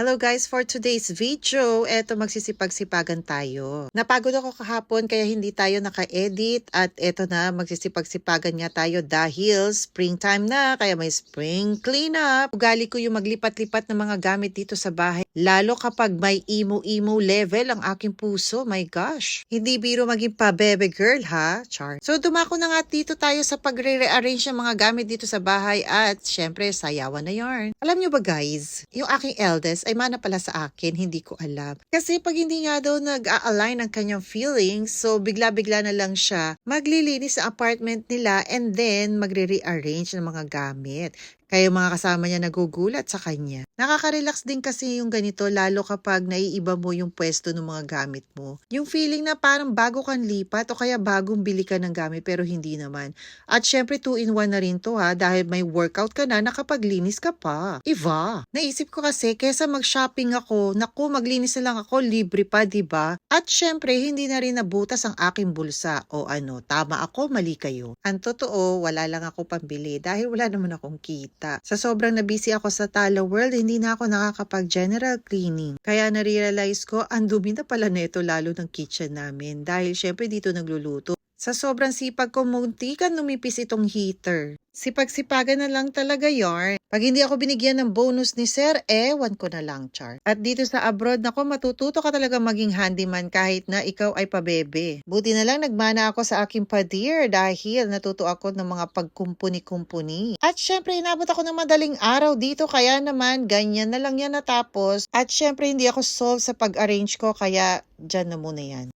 Hello guys, for today's video, eto magsisipag-sipagan tayo. Napagod ako kahapon kaya hindi tayo naka-edit at eto na magsisipag-sipagan nga tayo dahil springtime na kaya may spring cleanup. Ugali ko yung maglipat-lipat ng mga gamit dito sa bahay. Lalo kapag may emo-emo level ang aking puso, my gosh. Hindi biro maging pa bebe girl ha, Char. So dumako na nga dito tayo sa pagre-rearrange ng mga gamit dito sa bahay at syempre sayawan na yarn. Alam nyo ba guys, yung aking eldest ay mana pala sa akin, hindi ko alam. Kasi pag hindi nga daw nag-a-align ang kanyang feelings, so bigla-bigla na lang siya maglilinis sa apartment nila and then magre-rearrange ng mga gamit. Kaya mga kasama niya nagugulat sa kanya. Nakaka-relax din kasi yung ganito lalo kapag naiiba mo yung pwesto ng mga gamit mo. Yung feeling na parang bago kang lipat o kaya bagong bili ka ng gamit pero hindi naman. At syempre 2-in-1 na rin to ha dahil may workout ka na nakapaglinis ka pa. Iba. Naisip ko kasi kesa mag-shopping ako, naku maglinis na lang ako, libre pa ba? At syempre hindi na rin nabutas ang aking bulsa. O ano, tama ako, mali kayo. Ang totoo, wala lang ako pambili dahil wala naman akong kita. Sa sobrang nabisi ako sa Tala World, hindi na ako nakakapag-general cleaning. Kaya narealize ko, ang dumi na pala neto lalo ng kitchen namin dahil syempre dito nagluluto. Sa sobrang sipag ko, munti ka itong heater. Sipag-sipagan na lang talaga yarn. Pag hindi ako binigyan ng bonus ni Sir, ewan ko na lang, Char. At dito sa abroad, nako, matututo ka talaga maging handyman kahit na ikaw ay pabebe. Buti na lang nagmana ako sa aking padir dahil natuto ako ng mga pagkumpuni-kumpuni. At syempre, inabot ako ng madaling araw dito, kaya naman, ganyan na lang yan natapos. At syempre, hindi ako solve sa pag-arrange ko, kaya dyan na muna yan.